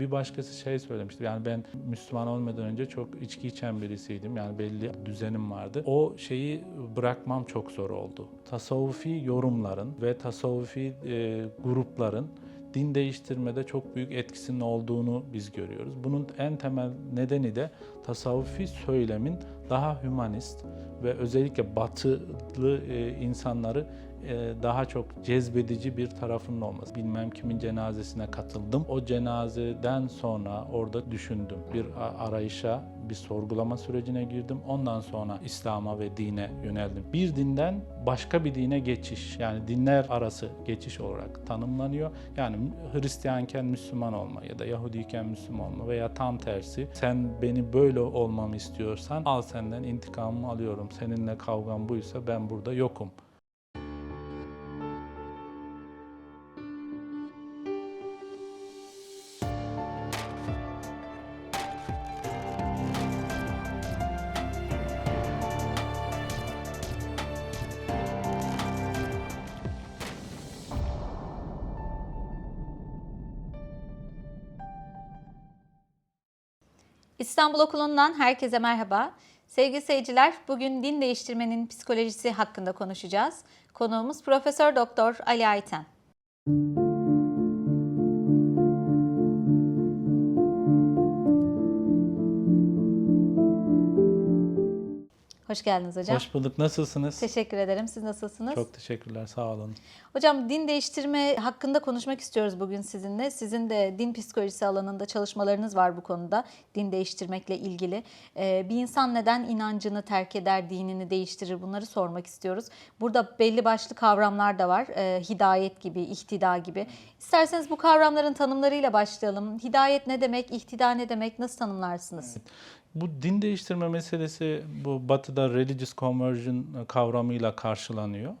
Bir başkası şey söylemişti. Yani ben Müslüman olmadan önce çok içki içen birisiydim. Yani belli düzenim vardı. O şeyi bırakmam çok zor oldu. Tasavvufi yorumların ve tasavvufi e, grupların din değiştirmede çok büyük etkisinin olduğunu biz görüyoruz. Bunun en temel nedeni de tasavvufi söylemin daha hümanist ve özellikle batılı e, insanları daha çok cezbedici bir tarafının olması. Bilmem kimin cenazesine katıldım. O cenazeden sonra orada düşündüm. Bir arayışa, bir sorgulama sürecine girdim. Ondan sonra İslam'a ve dine yöneldim. Bir dinden başka bir dine geçiş, yani dinler arası geçiş olarak tanımlanıyor. Yani Hristiyanken Müslüman olma ya da Yahudiyken Müslüman olma veya tam tersi. Sen beni böyle olmamı istiyorsan al senden intikamımı alıyorum. Seninle kavgam buysa ben burada yokum. İstanbul Okulu'ndan herkese merhaba. Sevgili seyirciler, bugün din değiştirmenin psikolojisi hakkında konuşacağız. Konuğumuz Profesör Doktor Ali Ayten. Hoş geldiniz hocam. Hoş bulduk. Nasılsınız? Teşekkür ederim. Siz nasılsınız? Çok teşekkürler. Sağ olun. Hocam din değiştirme hakkında konuşmak istiyoruz bugün sizinle. Sizin de din psikolojisi alanında çalışmalarınız var bu konuda. Din değiştirmekle ilgili. Ee, bir insan neden inancını terk eder, dinini değiştirir bunları sormak istiyoruz. Burada belli başlı kavramlar da var. Ee, hidayet gibi, ihtida gibi. İsterseniz bu kavramların tanımlarıyla başlayalım. Hidayet ne demek, ihtida ne demek, nasıl tanımlarsınız? Bu din değiştirme meselesi bu batıda religious conversion kavramıyla karşılanıyor.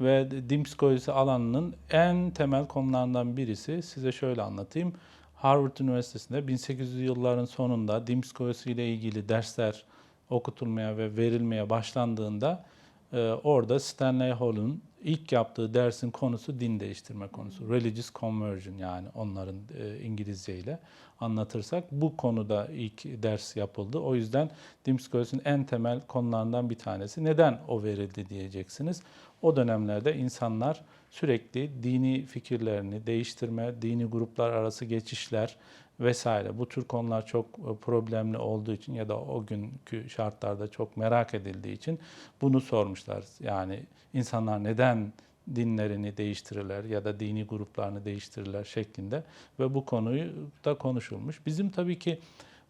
Ve din psikolojisi alanının en temel konularından birisi size şöyle anlatayım. Harvard Üniversitesi'nde 1800'lü yılların sonunda din psikolojisi ile ilgili dersler okutulmaya ve verilmeye başlandığında e, orada Stanley Hall'un ilk yaptığı dersin konusu din değiştirme konusu. Religious conversion yani onların e, İngilizce ile anlatırsak bu konuda ilk ders yapıldı. O yüzden din psikolojisinin en temel konularından bir tanesi. Neden o verildi diyeceksiniz. O dönemlerde insanlar sürekli dini fikirlerini değiştirme, dini gruplar arası geçişler vesaire bu tür konular çok e, problemli olduğu için ya da o günkü şartlarda çok merak edildiği için bunu sormuşlar. Yani insanlar neden dinlerini değiştirirler ya da dini gruplarını değiştirirler şeklinde ve bu konuyu da konuşulmuş. Bizim tabii ki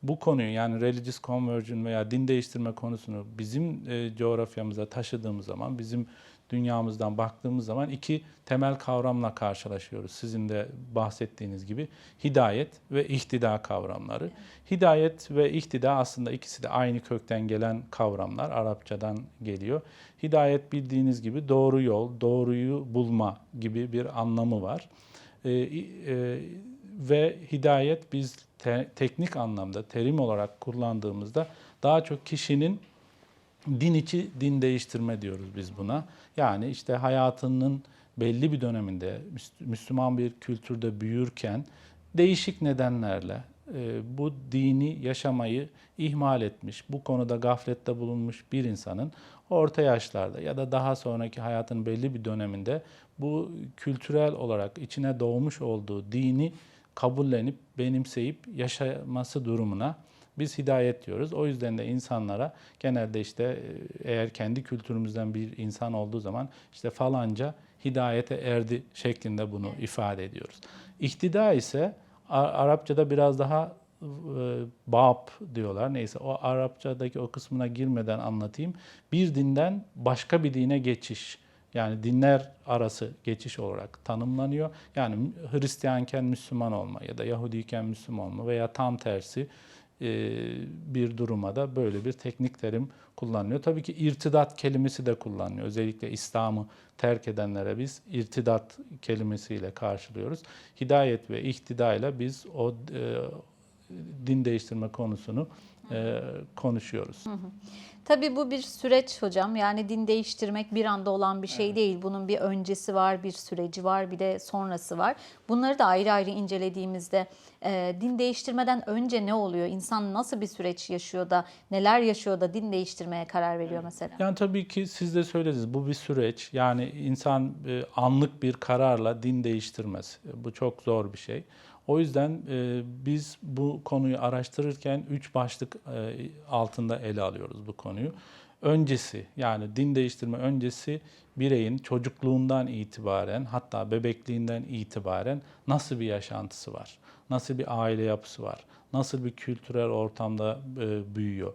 bu konuyu yani religious conversion veya din değiştirme konusunu bizim e, coğrafyamıza taşıdığımız zaman, bizim dünyamızdan baktığımız zaman iki temel kavramla karşılaşıyoruz. Sizin de bahsettiğiniz gibi hidayet ve ihtida kavramları. Hidayet ve ihtida aslında ikisi de aynı kökten gelen kavramlar. Arapçadan geliyor. Hidayet bildiğiniz gibi doğru yol, doğruyu bulma gibi bir anlamı var. Ee, e, ve hidayet biz te- teknik anlamda terim olarak kullandığımızda daha çok kişinin din içi din değiştirme diyoruz biz buna. Yani işte hayatının belli bir döneminde Müs- Müslüman bir kültürde büyürken değişik nedenlerle e, bu dini yaşamayı ihmal etmiş, bu konuda gaflette bulunmuş bir insanın orta yaşlarda ya da daha sonraki hayatın belli bir döneminde bu kültürel olarak içine doğmuş olduğu dini kabullenip benimseyip yaşaması durumuna biz hidayet diyoruz. O yüzden de insanlara genelde işte e, eğer kendi kültürümüzden bir insan olduğu zaman işte falanca hidayete erdi şeklinde bunu ifade ediyoruz. İhtida ise Arapçada biraz daha e, bab diyorlar. Neyse o Arapçadaki o kısmına girmeden anlatayım. Bir dinden başka bir dine geçiş. Yani dinler arası geçiş olarak tanımlanıyor. Yani Hristiyanken Müslüman olma ya da Yahudiyken Müslüman olma veya tam tersi bir duruma da böyle bir teknik terim kullanılıyor. Tabii ki irtidat kelimesi de kullanılıyor. Özellikle İslam'ı terk edenlere biz irtidat kelimesiyle karşılıyoruz. Hidayet ve ihtida ile biz o e, din değiştirme konusunu e, konuşuyoruz. Tabii bu bir süreç hocam. Yani din değiştirmek bir anda olan bir şey değil. Bunun bir öncesi var, bir süreci var, bir de sonrası var. Bunları da ayrı ayrı incelediğimizde e, din değiştirmeden önce ne oluyor? İnsan nasıl bir süreç yaşıyor da, neler yaşıyor da din değiştirmeye karar veriyor mesela? Yani tabii ki siz de söylediniz bu bir süreç. Yani insan e, anlık bir kararla din değiştirmez. E, Bu çok zor bir şey. O yüzden e, biz bu konuyu araştırırken üç başlık e, altında ele alıyoruz bu konuyu. Öncesi yani din değiştirme öncesi bireyin çocukluğundan itibaren hatta bebekliğinden itibaren nasıl bir yaşantısı var? Nasıl bir aile yapısı var? Nasıl bir kültürel ortamda e, büyüyor?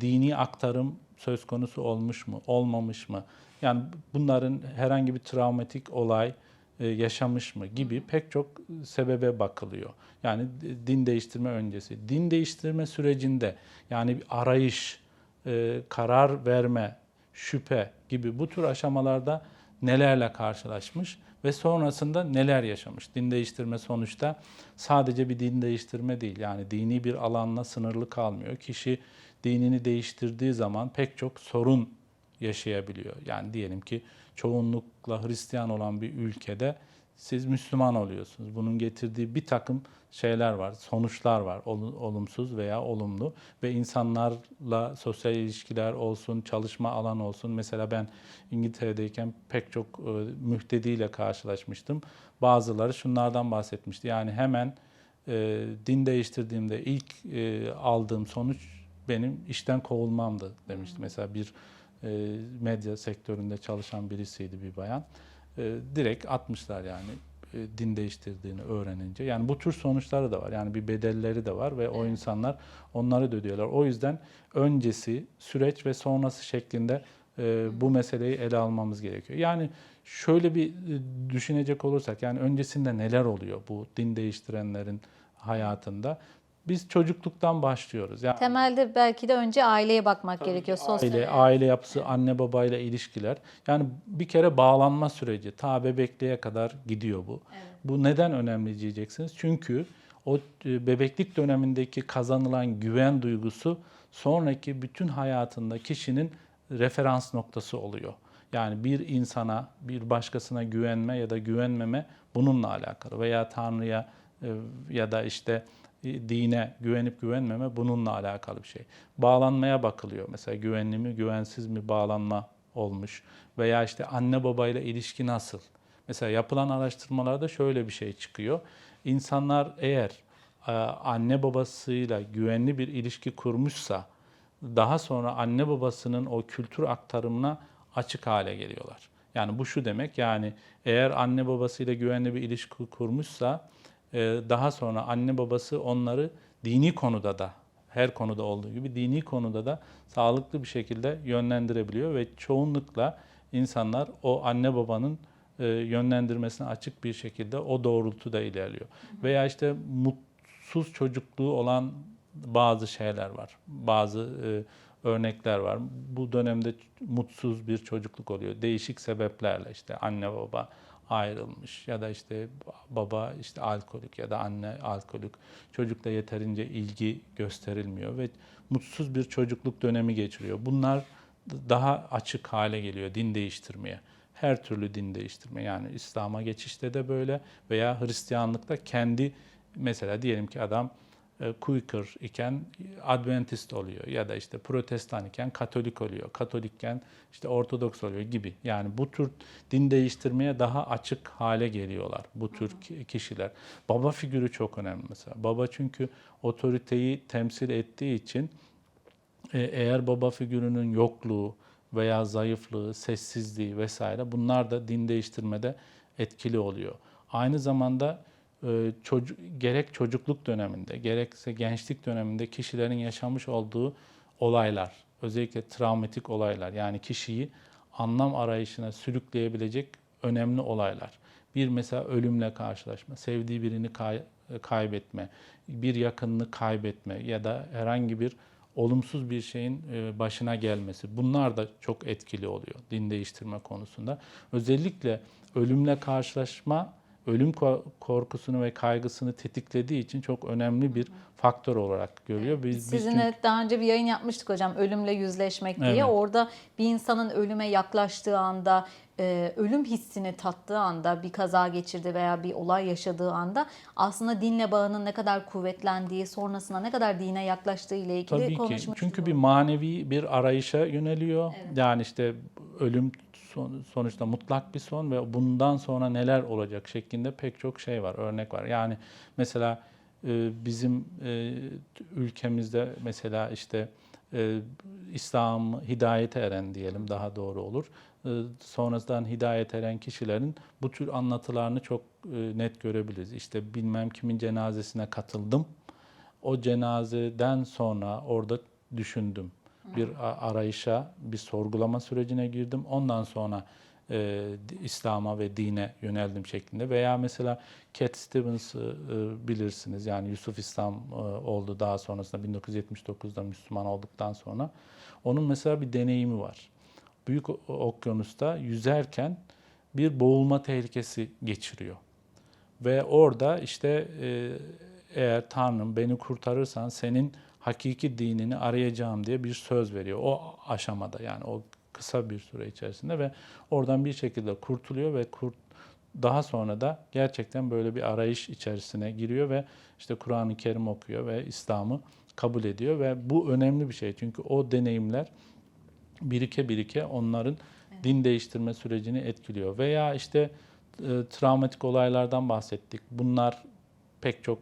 Dini aktarım söz konusu olmuş mu, olmamış mı? Yani bunların herhangi bir travmatik olay yaşamış mı gibi pek çok sebebe bakılıyor. Yani din değiştirme öncesi. Din değiştirme sürecinde yani bir arayış, e, karar verme, şüphe gibi bu tür aşamalarda nelerle karşılaşmış ve sonrasında neler yaşamış. Din değiştirme sonuçta sadece bir din değiştirme değil. Yani dini bir alanla sınırlı kalmıyor. Kişi dinini değiştirdiği zaman pek çok sorun yaşayabiliyor. Yani diyelim ki çoğunlukla Hristiyan olan bir ülkede siz Müslüman oluyorsunuz. Bunun getirdiği bir takım şeyler var, sonuçlar var. ol- Olumsuz veya olumlu ve insanlarla sosyal ilişkiler olsun, çalışma alanı olsun. Mesela ben İngiltere'deyken pek çok e, mühtediyle karşılaşmıştım. Bazıları şunlardan bahsetmişti. Yani hemen e, din değiştirdiğimde ilk e, aldığım sonuç benim işten kovulmamdı demişti. Mesela bir medya sektöründe çalışan birisiydi bir bayan. E, direkt atmışlar yani e, din değiştirdiğini öğrenince. Yani bu tür sonuçları da var. Yani bir bedelleri de var ve o insanlar onları da ödüyorlar. O yüzden öncesi, süreç ve sonrası şeklinde e, bu meseleyi ele almamız gerekiyor. Yani şöyle bir e, düşünecek olursak yani öncesinde neler oluyor bu din değiştirenlerin hayatında? Biz çocukluktan başlıyoruz. Yani Temelde belki de önce aileye bakmak Tabii gerekiyor. ki Sosyal aile, aile yapısı, anne babayla ilişkiler. Yani bir kere bağlanma süreci ta bebekliğe kadar gidiyor bu. Bu neden önemli diyeceksiniz? Çünkü o e, bebeklik dönemindeki kazanılan güven duygusu sonraki bütün hayatında kişinin referans noktası oluyor. Yani bir insana, bir başkasına güvenme ya da güvenmeme bununla alakalı veya Tanrı'ya e, ya da işte dine güvenip güvenmeme bununla alakalı bir şey. Bağlanmaya bakılıyor. Mesela güvenli mi, güvensiz mi bağlanma olmuş veya işte anne babayla ilişki nasıl? Mesela yapılan araştırmalarda şöyle bir şey çıkıyor. İnsanlar eğer e, anne babasıyla güvenli bir ilişki kurmuşsa daha sonra anne babasının o kültür aktarımına açık hale geliyorlar. Yani bu şu demek yani eğer anne babasıyla güvenli bir ilişki kurmuşsa e, daha sonra anne babası onları dini konuda da her konuda olduğu gibi dini konuda da sağlıklı bir şekilde yönlendirebiliyor ve çoğunlukla insanlar o anne babanın e, yönlendirmesine açık bir şekilde o doğrultuda ilerliyor. Veya işte mutsuz çocukluğu olan bazı şeyler var. Bazı e, örnekler var. Bu dönemde mutsuz bir çocukluk oluyor. Değişik sebeplerle işte anne baba ayrılmış ya da işte baba işte alkolik ya da anne alkolik. Çocukla yeterince ilgi gösterilmiyor ve mutsuz bir çocukluk dönemi geçiriyor. Bunlar daha açık hale geliyor din değiştirmeye. Her türlü din değiştirme yani İslam'a geçişte de böyle veya Hristiyanlıkta kendi mesela diyelim ki adam Quaker iken Adventist oluyor ya da işte Protestan iken Katolik oluyor. Katolikken işte Ortodoks oluyor gibi. Yani bu tür din değiştirmeye daha açık hale geliyorlar bu tür ki- kişiler. Baba figürü çok önemli mesela. Baba çünkü otoriteyi temsil ettiği için e, eğer baba figürünün yokluğu veya zayıflığı, sessizliği vesaire bunlar da din değiştirmede etkili oluyor. Aynı zamanda e, çocu- gerek çocukluk döneminde gerekse gençlik döneminde kişilerin yaşamış olduğu olaylar, özellikle travmatik olaylar yani kişiyi anlam arayışına sürükleyebilecek önemli olaylar. Bir mesela ölümle karşılaşma, sevdiği birini kay- kaybetme, bir yakınını kaybetme ya da herhangi bir olumsuz bir şeyin e, başına gelmesi. Bunlar da çok etkili oluyor din değiştirme konusunda. Özellikle ölümle karşılaşma ölüm ko- korkusunu ve kaygısını tetiklediği için çok önemli bir faktör olarak görüyor. Biz, biz Sizinle çünkü- daha önce bir yayın yapmıştık hocam ölümle yüzleşmek diye. Evet. Orada bir insanın ölüme yaklaştığı anda, e, ölüm hissini tattığı anda, bir kaza geçirdi veya bir olay yaşadığı anda aslında dinle bağının ne kadar kuvvetlendiği, sonrasında ne kadar dine yaklaştığı ile ilgili Tabii ki. Çünkü bir manevi bir arayışa yöneliyor. Yani işte ölüm son- sonuçta mutlak bir son ve bundan sonra neler olacak şeklinde pek çok şey var, örnek var. Yani mesela e, bizim e, ülkemizde mesela işte e, İslam hidayete eren diyelim daha doğru olur. Sonrasından hidayet eren kişilerin bu tür anlatılarını çok net görebiliriz. İşte bilmem kimin cenazesine katıldım. O cenazeden sonra orada düşündüm. Bir arayışa, bir sorgulama sürecine girdim. Ondan sonra e, İslam'a ve dine yöneldim şeklinde. Veya mesela Cat Stevens'ı e, bilirsiniz. Yani Yusuf İslam e, oldu daha sonrasında 1979'da Müslüman olduktan sonra. Onun mesela bir deneyimi var. Büyük okyanusta yüzerken bir boğulma tehlikesi geçiriyor. Ve orada işte e, eğer Tanrım beni kurtarırsan senin hakiki dinini arayacağım diye bir söz veriyor. O aşamada yani o kısa bir süre içerisinde ve oradan bir şekilde kurtuluyor ve kurt, daha sonra da gerçekten böyle bir arayış içerisine giriyor ve işte Kur'an-ı Kerim okuyor ve İslam'ı kabul ediyor ve bu önemli bir şey. Çünkü o deneyimler birike birike onların din değiştirme sürecini etkiliyor. Veya işte e, travmatik olaylardan bahsettik. Bunlar pek çok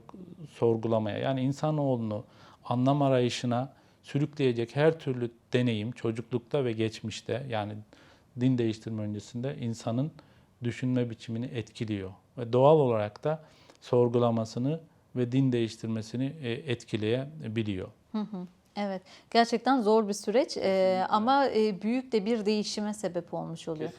sorgulamaya yani insanoğlunu anlam arayışına sürükleyecek her türlü deneyim çocuklukta ve geçmişte yani din değiştirme öncesinde insanın düşünme biçimini etkiliyor. Ve doğal olarak da sorgulamasını ve din değiştirmesini e, etkileyebiliyor. Evet, gerçekten zor bir süreç e, ama e, büyük de bir değişime sebep olmuş oluyor.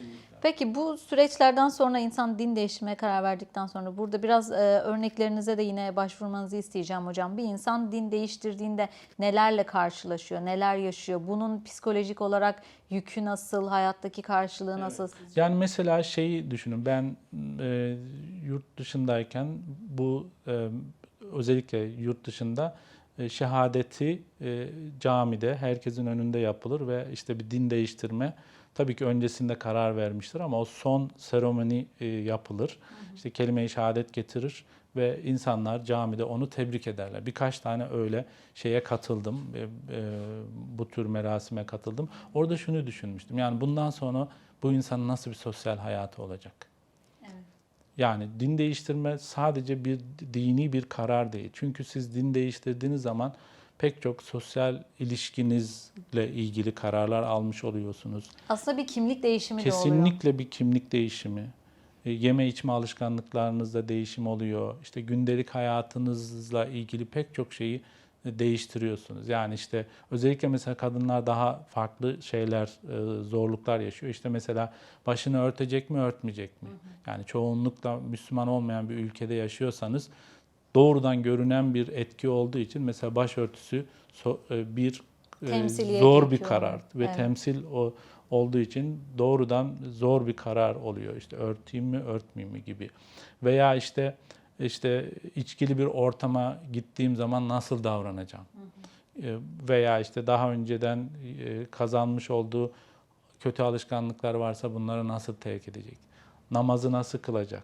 Peki bu süreçlerden sonra insan din değiştirmeye karar verdikten sonra burada biraz e, örneklerinize de yine başvurmanızı isteyeceğim hocam. Bir insan din değiştirdiğinde nelerle karşılaşıyor, neler yaşıyor? Bunun psikolojik olarak yükü nasıl, hayattaki karşılığı nasıl? sizce? Yani mesela şeyi düşünün ben e, yurt dışındayken bu e, özellikle yurt dışında e, şehadeti e, camide herkesin önünde yapılır ve işte bir din değiştirme tabii ki öncesinde karar vermiştir ama o son seremoni e, yapılır. İşte kelime-i şehadet getirir ve insanlar camide onu tebrik ederler. Birkaç tane öyle şeye katıldım, e, e, bu tür merasime katıldım. Orada şunu düşünmüştüm. Yani bundan sonra bu insanın nasıl bir sosyal hayatı olacak? Yani din değiştirme sadece bir dini bir karar değil. Çünkü siz din değiştirdiğiniz zaman pek çok sosyal ilişkinizle ilgili kararlar almış oluyorsunuz. Aslında bir kimlik değişimi de oluyor. Kesinlikle bir kimlik değişimi. E, Yeme içme alışkanlıklarınızda değişim oluyor. İşte gündelik hayatınızla ilgili pek çok şeyi e, değiştiriyorsunuz. Yani işte özellikle mesela kadınlar daha farklı şeyler, e, zorluklar yaşıyor. İşte mesela başını örtecek mi, örtmeyecek mi? Yani çoğunlukla Müslüman olmayan bir ülkede yaşıyorsanız doğrudan görünen bir etki olduğu için mesela başörtüsü so- e, bir e, zor bir yapıyor. karar ve Evet. temsil o olduğu için doğrudan zor bir karar oluyor. İşte örteyim mi, örtmeyeyim mi gibi. Veya işte işte içkili bir ortama gittiğim zaman nasıl davranacağım? E, Veya işte daha önceden e, kazanmış olduğu kötü alışkanlıklar varsa bunları nasıl terk edecek? Namazı nasıl kılacak?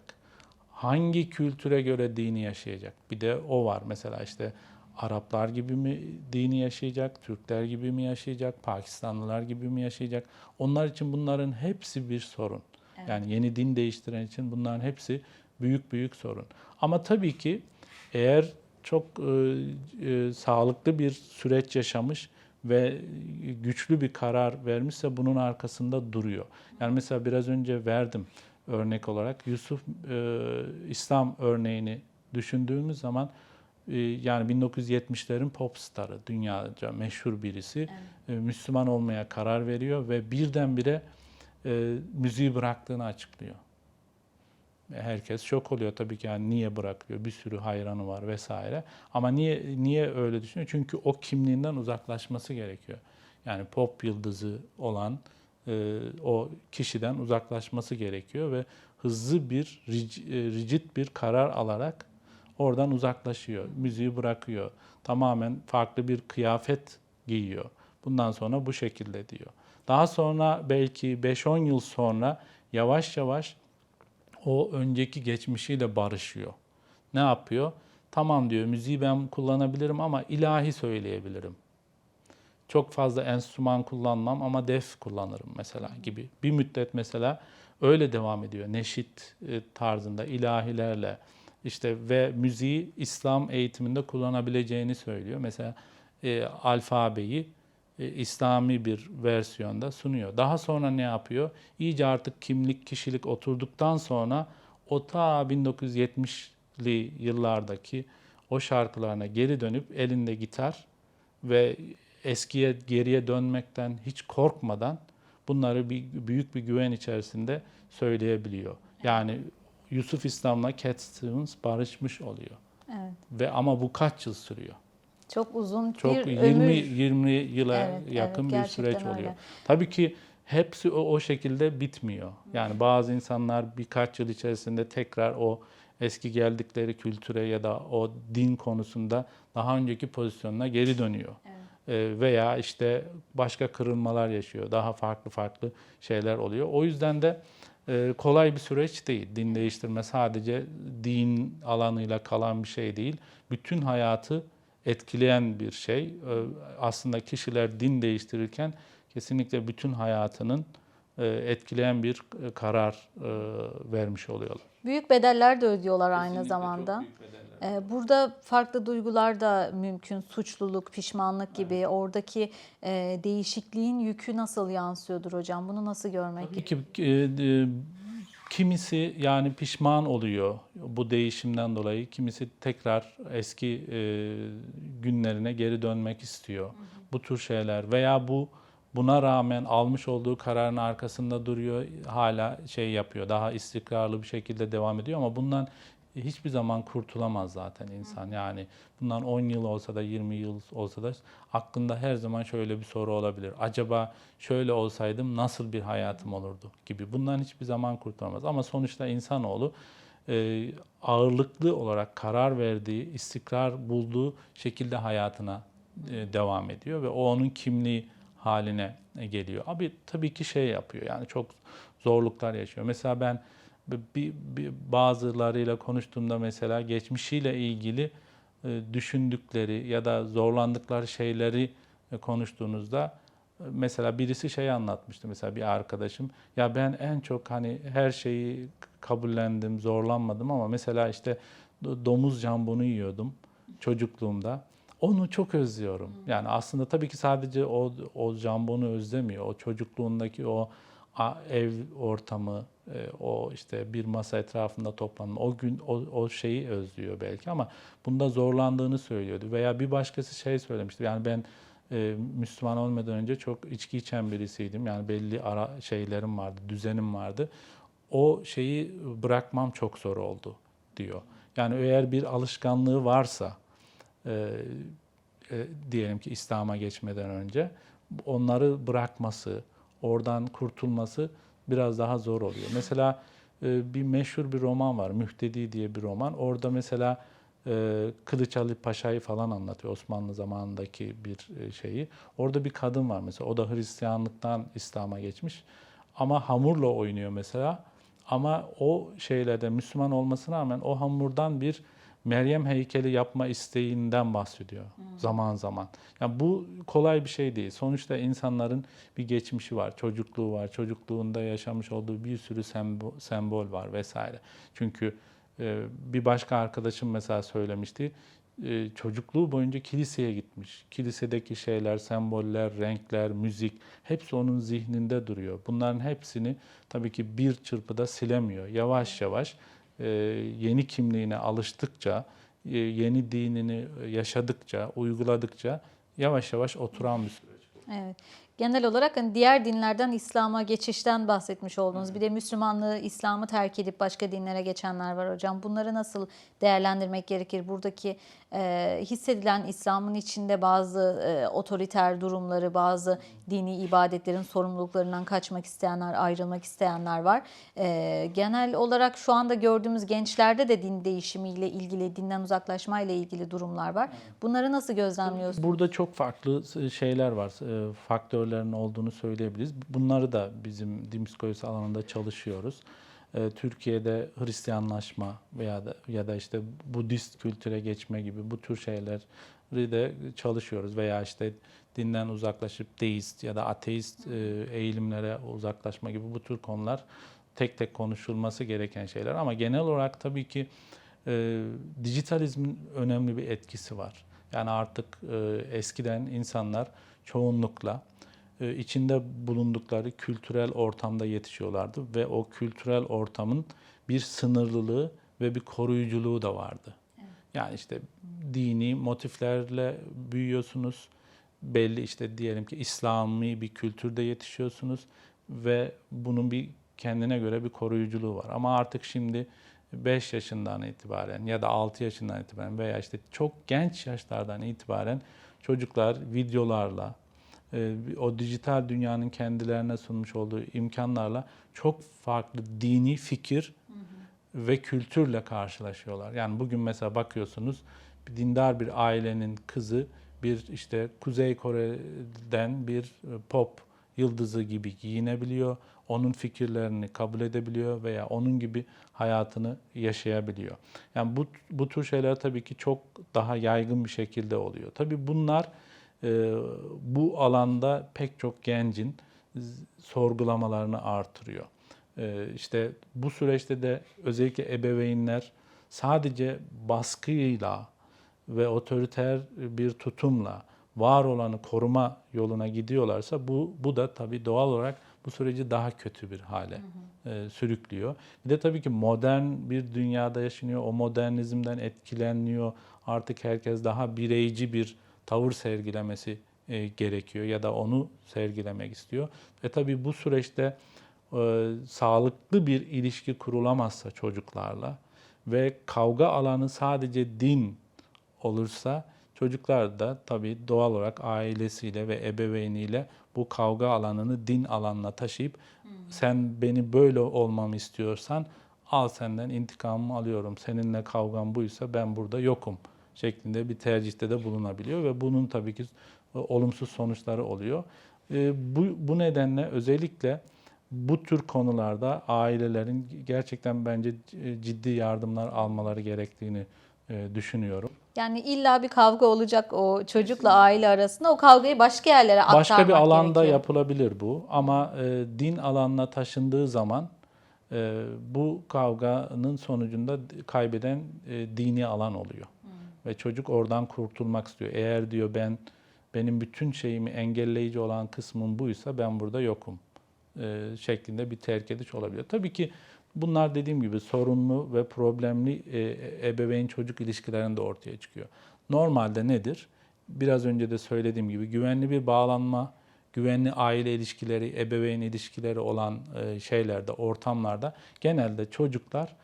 Hangi kültüre göre dini yaşayacak? Bir de o var mesela işte Araplar gibi mi dini yaşayacak, Türkler gibi mi yaşayacak, Pakistanlılar gibi mi yaşayacak? Onlar için bunların hepsi bir sorun. Yani yeni din değiştiren için bunların hepsi büyük büyük sorun. Ama tabii ki eğer çok e, e, sağlıklı bir süreç yaşamış ve güçlü bir karar vermişse bunun arkasında duruyor. Yani mesela biraz önce verdim örnek olarak Yusuf e, İslam örneğini düşündüğümüz zaman e, yani 1970'lerin pop starı, dünyaca meşhur birisi e, Müslüman olmaya karar veriyor ve birdenbire e, müziği bıraktığını açıklıyor. Herkes şok oluyor tabii ki yani niye bırakıyor? Bir sürü hayranı var vesaire. Ama niye niye öyle düşünüyor? Çünkü o kimliğinden uzaklaşması gerekiyor. Yani pop yıldızı olan o kişiden uzaklaşması gerekiyor ve hızlı bir e, rigid bir karar alarak oradan uzaklaşıyor. Müziği bırakıyor. Tamamen farklı bir kıyafet giyiyor. Bundan sonra bu şekilde diyor. Daha sonra belki 5-10 yıl sonra yavaş yavaş o önceki geçmişiyle barışıyor. Ne yapıyor? Tamam diyor müziği ben kullanabilirim ama ilahi söyleyebilirim. Çok fazla enstrüman kullanmam ama def kullanırım mesela gibi. Bir müddet mesela öyle devam ediyor. Neşit e, tarzında ilahilerle işte ve müziği İslam eğitiminde kullanabileceğini söylüyor. Mesela e, alfabeyi e, İslami bir versiyonda sunuyor. Daha sonra ne yapıyor? İyice artık kimlik, kişilik oturduktan sonra o ta 1970'li yıllardaki o şarkılarına geri dönüp elinde gitar ve eskiye geriye dönmekten hiç korkmadan bunları bir büyük bir güven içerisinde söyleyebiliyor. Yani Yusuf İslam'la Cat Stevens barışmış oluyor. Evet. Ve ama bu kaç yıl sürüyor? Çok uzun Çok bir 20 ömür. 20 yıla Evet, yakın evet, bir süreç öyle. oluyor. Tabii ki hepsi o, o şekilde bitmiyor. Yani bazı insanlar birkaç yıl içerisinde tekrar o eski geldikleri kültüre ya da o din konusunda daha önceki pozisyonuna geri dönüyor. Ee, veya işte başka kırılmalar yaşıyor. Daha farklı farklı şeyler oluyor. O yüzden de e, kolay bir süreç değil. Din değiştirme sadece din alanıyla kalan bir şey değil. Bütün hayatı etkileyen bir şey. Ee, Aslında kişiler din değiştirirken kesinlikle bütün hayatının e, etkileyen bir e, karar e, vermiş oluyorlar. Büyük bedeller de ödüyorlar aynı zamanda. Ee, Burada farklı duygular da mümkün. Suçluluk, pişmanlık gibi. Oradaki e, değişikliğin yükü nasıl yansıyordur hocam? Bunu nasıl görmek? Tabii ki e, e, kimisi yani pişman oluyor bu değişimden dolayı. Kimisi tekrar eski günlerine geri dönmek istiyor. Bu tür şeyler veya bu buna rağmen almış olduğu kararın arkasında duruyor, hala şey yapıyor, daha istikrarlı bir şekilde devam ediyor ama bundan hiçbir zaman kurtulamaz zaten insan. Yani bundan 10 yıl olsa da 20 yıl olsa da aklında her zaman şöyle bir soru olabilir. Acaba şöyle olsaydım nasıl bir hayatım olurdu gibi. Bundan hiçbir zaman kurtulamaz. Ama sonuçta insanoğlu e, ağırlıklı olarak karar verdiği, istikrar bulduğu şekilde hayatına e, devam ediyor ve o onun kimliği haline e, geliyor. Abi tabii ki şey yapıyor yani çok zorluklar yaşıyor. Mesela ben bir, bir bazılarıyla konuştuğumda mesela geçmişiyle ilgili e, düşündükleri ya da zorlandıkları şeyleri e, konuştuğunuzda e, mesela birisi şey anlatmıştı mesela bir arkadaşım ya ben en çok hani her şeyi kabullendim zorlanmadım ama mesela işte do- domuz jambonu yiyordum çocukluğumda onu çok özlüyorum. Yani aslında tabii ki sadece o o jambonu özlemiyor. O çocukluğundaki o ev ortamı, e, o işte bir masa etrafında toplanma, o gün o, o şeyi özlüyor belki ama bunda zorlandığını söylüyordu. Veya bir başkası şey söylemişti. Yani ben e, Müslüman olmadan önce çok içki içen birisiydim. Yani belli ara şeylerim vardı, düzenim vardı. O şeyi bırakmam çok zor oldu diyor. Yani eğer bir alışkanlığı varsa e, e, diyelim ki İslam'a geçmeden önce onları bırakması, oradan kurtulması biraz daha zor oluyor. Mesela e, bir meşhur bir roman var, Mühtedi diye bir roman. Orada mesela e, Kılıç Ali Paşa'yı falan anlatıyor Osmanlı zamanındaki bir e, şeyi. Orada bir kadın var mesela, o da Hristiyanlıktan İslam'a geçmiş ama hamurla oynuyor mesela. Ama o şeylerde Müslüman olmasına rağmen o hamurdan bir Meryem heykeli yapma isteğinden bahsediyor zaman zaman. Yani bu kolay bir şey değil. Sonuçta insanların bir geçmişi var, çocukluğu var, çocukluğunda yaşamış olduğu bir sürü sembol, sembol var vesaire. Çünkü e, bir başka arkadaşım mesela söylemişti, e, çocukluğu boyunca kiliseye gitmiş. Kilisedeki şeyler, semboller, renkler, müzik hepsi onun zihninde duruyor. Bunların hepsini tabii ki bir çırpıda silemiyor. Yavaş yavaş yeni kimliğine alıştıkça, e, yeni dinini yaşadıkça, uyguladıkça yavaş yavaş oturan bir süreç. Evet. Genel olarak hani diğer dinlerden İslam'a geçişten bahsetmiş oldunuz. Bir de Müslümanlığı, İslam'ı terk edip başka dinlere geçenler var hocam. Bunları nasıl değerlendirmek gerekir? Buradaki e, hissedilen İslam'ın içinde bazı e, otoriter durumları, bazı dini ibadetlerin sorumluluklarından kaçmak isteyenler, ayrılmak isteyenler var. E, genel olarak şu anda gördüğümüz gençlerde de din değişimiyle ilgili, dinden uzaklaşmayla ilgili durumlar var. Bunları nasıl gözlemliyorsunuz? Burada çok farklı şeyler var, e, faktörlerin olduğunu söyleyebiliriz. Bunları da bizim din psikolojisi alanında çalışıyoruz. E, Türkiye'de Hristiyanlaşma veya da ya da işte Budist kültüre geçme gibi bu tür şeyleri de çalışıyoruz veya işte dinden uzaklaşıp deist ya da ateist e, eğilimlere uzaklaşma gibi bu tür konular tek tek konuşulması gereken şeyler ama genel olarak tabii ki e, dijitalizmin önemli bir etkisi var. Yani artık e, eskiden insanlar çoğunlukla içinde bulundukları kültürel ortamda yetişiyorlardı ve o kültürel ortamın bir sınırlılığı ve bir koruyuculuğu da vardı. Yani işte dini motiflerle büyüyorsunuz. Belli işte diyelim ki İslami bir kültürde yetişiyorsunuz ve bunun bir kendine göre bir koruyuculuğu var. Ama artık şimdi 5 yaşından itibaren ya da 6 yaşından itibaren veya işte çok genç yaşlardan itibaren çocuklar videolarla e, o dijital dünyanın kendilerine sunmuş olduğu imkanlarla çok farklı dini fikir ve kültürle karşılaşıyorlar. Yani bugün mesela bakıyorsunuz bir dindar bir ailenin kızı bir işte Kuzey Kore'den bir e, pop yıldızı gibi giyinebiliyor. Onun fikirlerini kabul edebiliyor veya onun gibi hayatını yaşayabiliyor. Yani bu, bu tür şeyler tabii ki çok daha yaygın bir şekilde oluyor. Tabii bunlar bu alanda pek çok gencin sorgulamalarını artırıyor. E, işte bu süreçte de özellikle ebeveynler sadece baskıyla ve otoriter bir tutumla var olanı koruma yoluna gidiyorlarsa bu bu da tabii doğal olarak bu süreci daha kötü bir hale e, sürüklüyor. Bir de tabii ki modern bir dünyada yaşanıyor. O modernizmden etkileniyor. Artık herkes daha bireyci bir tavır sergilemesi e, gerekiyor ya da onu sergilemek istiyor. Ve tabii bu süreçte e, sağlıklı bir ilişki kurulamazsa çocuklarla ve kavga alanı sadece din olursa çocuklar da tabii doğal olarak ailesiyle ve ebeveyniyle bu kavga alanını din alanına taşıyıp sen beni böyle olmamı istiyorsan al senden intikamımı alıyorum. Seninle kavgam buysa ben burada yokum şeklinde bir tercihte de bulunabiliyor ve bunun tabii ki e, olumsuz sonuçları oluyor. E, Bu, bu nedenle özellikle bu tür konularda ailelerin gerçekten bence c- ciddi yardımlar almaları gerektiğini e, düşünüyorum. Yani illa bir kavga olacak o çocukla aile arasında. O kavgayı başka yerlere aktarmak Başka bir alanda gerekiyor. yapılabilir bu ama e, din alanına taşındığı zaman e, bu kavganın sonucunda kaybeden e, dini alan oluyor. Ve çocuk oradan kurtulmak istiyor. Eğer diyor ben benim bütün şeyimi engelleyici olan kısmım buysa ben burada yokum e, şeklinde bir terk ediş olabilir. Tabii ki bunlar dediğim gibi sorunlu ve problemli e, ebeveyn çocuk ilişkilerinde ortaya çıkıyor. Normalde nedir? Biraz önce de söylediğim gibi güvenli bir bağlanma, güvenli aile ilişkileri, ebeveyn ilişkileri olan e, şeylerde, ortamlarda genelde çocuklar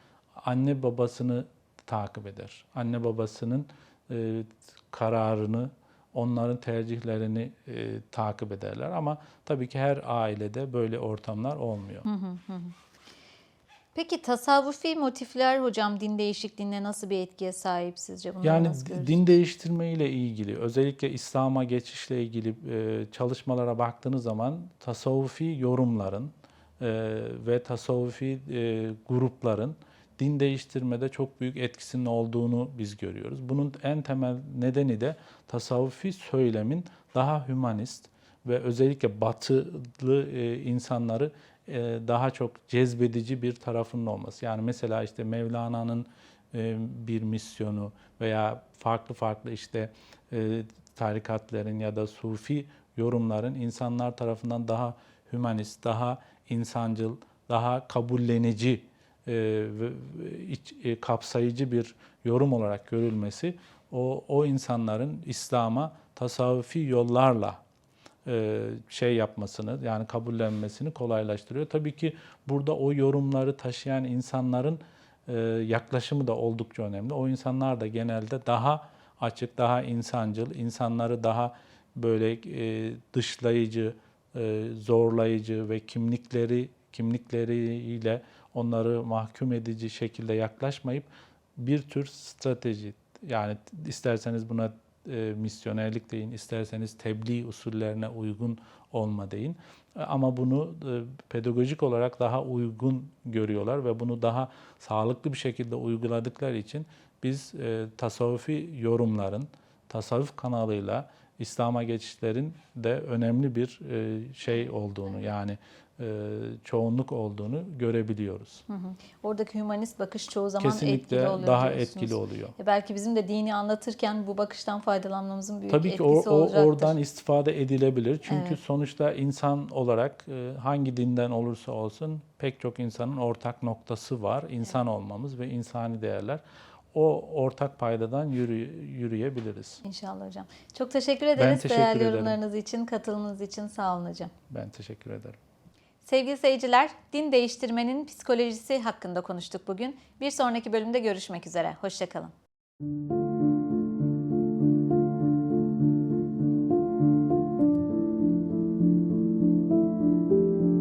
anne babasını takip eder. Anne babasının e, kararını, onların tercihlerini e, takip ederler. Ama tabii ki her ailede böyle ortamlar olmuyor. Peki tasavvufi motifler hocam din değişikliğine nasıl bir etkiye sahip sizce? Bunları Yani din değiştirme ile ilgili, özellikle İslam'a geçişle ilgili e, çalışmalara baktığınız zaman tasavvufi yorumların e, ve tasavvufi e, grupların din değiştirmede çok büyük etkisinin olduğunu biz görüyoruz. Bunun en temel nedeni de tasavvufi söylemin daha hümanist ve özellikle batılı e, insanları e, daha çok cezbedici bir tarafının olması. Yani mesela işte Mevlana'nın e, bir misyonu veya farklı farklı işte tarikatların ya da sufi yorumların insanlar tarafından daha hümanist, daha insancıl, daha kabullenici e, iç- e, kapsayıcı bir yorum olarak görülmesi o, o insanların İslam'a tasavvufi yollarla e, şey yapmasını yani kabullenmesini kolaylaştırıyor. Tabii ki burada o yorumları taşıyan insanların e, yaklaşımı da oldukça önemli. O insanlar da genelde daha açık, daha insancıl, insanları daha böyle e, dışlayıcı, e, zorlayıcı ve kimlikleri kimlikleriyle onları mahkum edici şekilde yaklaşmayıp bir tür strateji yani isterseniz buna e, misyonerlik deyin, isterseniz tebliğ usullerine uygun olma deyin. E, Ama bunu e, pedagojik olarak daha uygun görüyorlar ve bunu daha sağlıklı bir şekilde uyguladıkları için biz e, tasavvufi yorumların tasavvuf kanalıyla İslam'a geçişlerin de önemli bir e, şey olduğunu yani e, çoğunluk olduğunu görebiliyoruz. Hı hı. Oradaki hümanist bakış çoğu zaman etkili Kesinlikle oluyor daha diyorsunuz. etkili oluyor. E belki bizim de dini anlatırken bu bakıştan faydalanmamızın büyük Tabii ki o, etkisi o- olacaktır. oradan istifade edilebilir. Çünkü Evet. sonuçta insan olarak e, hangi dinden olursa olsun pek çok insanın ortak noktası var. İnsan olmamız ve insani değerler. O ortak paydadan yürü, yürüyebiliriz. İnşallah hocam. Çok teşekkür ederiz teşekkür değerli ederim. yorumlarınız için, katılımınız için. Sağ olun hocam. Ben teşekkür ederim. Sevgili seyirciler, din değiştirmenin psikolojisi hakkında konuştuk bugün. Bir sonraki bölümde görüşmek üzere. Hoşçakalın.